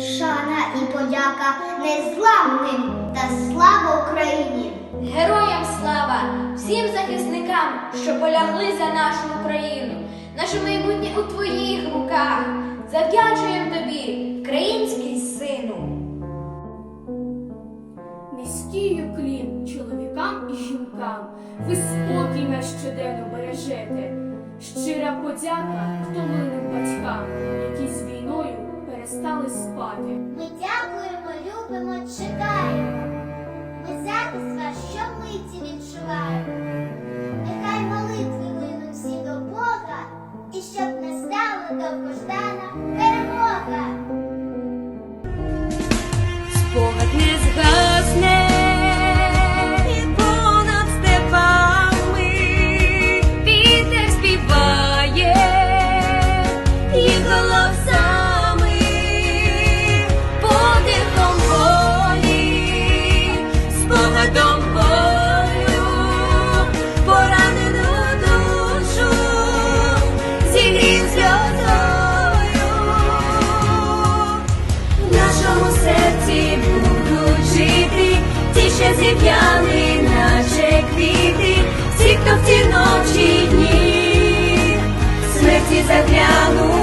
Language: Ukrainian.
Шана і подяка незламним та слава Україні! Героям слава всім захисникам, що полягли за нашу Україну. Наше майбутнє у твоїх руках. Завдячуємо тобі, український сину. Низький уклін чоловікам і жінкам, ви спокій наш щоденно бережете. Щира подяка втомленим батькам, які з війною перестали спати. Поранену душу, зігрів сльозою. В нашому серці будуть жити ті, що зів'яли, наче квіти, всі, хто в ці ночі дні, смерті заглянуть.